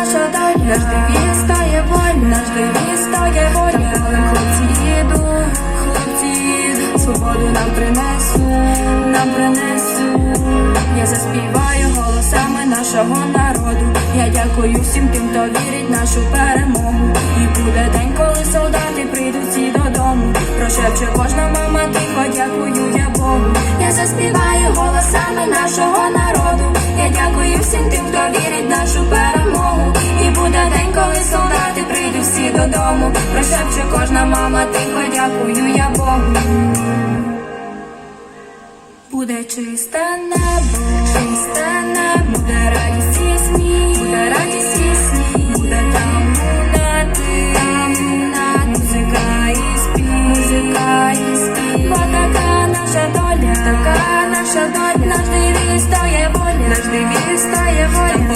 наша доля, наш девіз стає воля, наш девіз стає воля, але хлопці їдуть, хлопці їдуть, свободу нам принесуть, нам принесуть. Я заспіваю голосами нашого народу. Я дякую всім тим, хто вірить нашу перемогу. І буде день, коли солдати прийдуть всі додому. Прошепче кожна мама, тихо, дякую я Богу. Я заспіваю голосами нашого народу. Я дякую всім тим, хто вірить нашу прошепче кожна мама, тихо дякую я Богу. Буде чисте небо, чисте небо, буде радість і сміх, буде радість і сміх, буде там лунати, там лунати, музика і спів, музика і спів. Бо така наша доля, така наша доля, наш дивість стає воля, наш дивість стає воля.